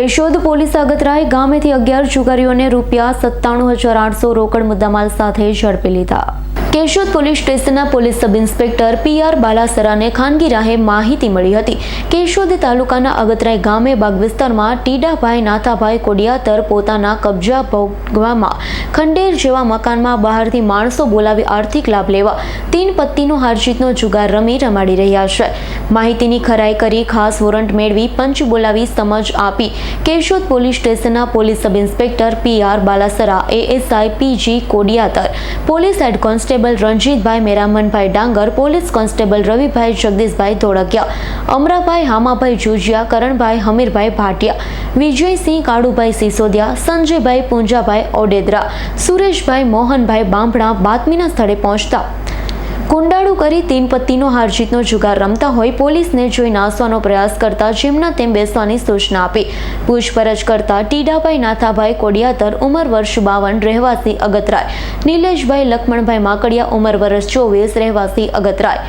Keshod police આગતરાય ગામેથી અગિયાર જુગારીઓને રૂપિયા સત્તાણું હજાર આઠસો રોકડ મુદ્દામાલ સાથે ઝડપી લીધા. કેશોદ પોલીસ સ્ટેશનના police sub inspector P R બાલાસરાને ખાનગી રાહે માહિતી મળી હતી. કેશોદ તાલુકાના અગતરાય ગામે બાગ વિસ્તારમાં ટીડાભાઈ, નાથાભાઈ કોડિયાતર પોતાના કબજા ભોગવામાં ખંડેર જેવા મકાનમાં બહારથી માણસો બોલાવી આર્થિક લાભ લેવા, તીન પત્તીનો હારજીતનો જુગાર રમી રમાડી રહ્યા છે. માહિતીની ખરાઈ કરી ખાસ વોરંટ મેળવી પંચ બોલાવી સમજ આપી કેશોદ પોલીસ સ્ટેશનના police sub inspector P R Balasara ASI PG Kodiyatar police head constable Ranjitbhai Meramanbhai Dangar police constable Ravibhai Jagdishbhai Dholakiya Amrabhai Hamabhai Jujiya Karanbhai Hamirbhai Bhatia Vijaysinh Kalubhai Sisodiya Sanjaybhai Punjabhai Odedara Sureshbhai Mohanbhai Bambhana બાતમીના સ્થળે પહોંચતા કુંડાળું કરી તીન પત્તીનો હારજીતનો જુગાર રમતા હોય પોલીસને જોઈ નાસવાનો પ્રયાસ કરતા જેમના તેમ બેસવાની સૂચના આપી. પૂછપરછ કરતા ટીડાભાઈ નાથાભાઈ કોડિયાતર ઉંમર વર્ષ બાવન, રહેવાસી અગતરાય. નિલેશભાઈ લક્ષ્મણભાઈ માકડિયા ઉંમર વર્ષ ચોવીસ, રહેવાસી અગતરાય.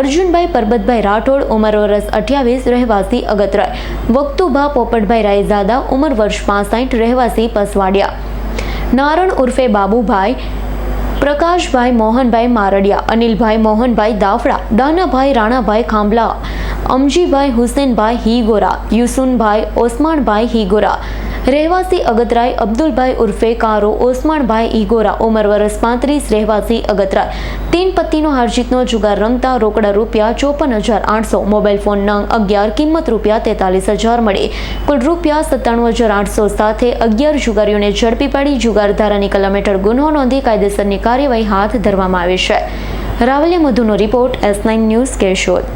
અર્જુનભાઈ પરબતભાઈ રાઠોડ ઉંમર વર્ષ અઠ્યાવીસ, રહેવાસી અગતરાય. વક્તુભા પોપટભાઈ રાયઝાદા ઉંમર વર્ષ પાસઠ, રહેવાસી પસવાડિયા. નારણ ઉર્ફે બાબુભાઈ પ્રકાશભાઈ, મોહનભાઈ મારડિયા, અનિલભાઈ, મોહનભાઈ દાફડા દાનાભાઈ રાણાભાઈ ખાંભલા, અમજીભાઈ હુસેનભાઈ હિગોરા, યુસુનભાઈ ઓસમાણભાઈ હીગોરા રહેવાસી અગતરાય અબ્દુલભાઈ ઉર્ફે કારો ઓસમાણભાઈ ઈગોરા ઉંમર વર્ષ પાંત્રીસ, રહેવાસી અગતરાય. તીન પત્તીનો હારજીતનો જુગાર રમતા રોકડા રૂપિયા ચોપન હજાર આઠસો, મોબાઈલ ફોન નંગ અગિયાર, કિંમત રૂપિયા તેતાલીસ હજાર મળી. કુલ રૂપિયા સત્તાણું હજાર આઠસો સાથે અગિયાર જુગારીઓને ઝડપી પાડી જુગારધારાની કલમ હેઠળ ગુનો નોંધી કાયદેસરની કાર્યવાહી હાથ ધરવામાં આવી છે. રાવલે મધુનો report S nine news Keshod.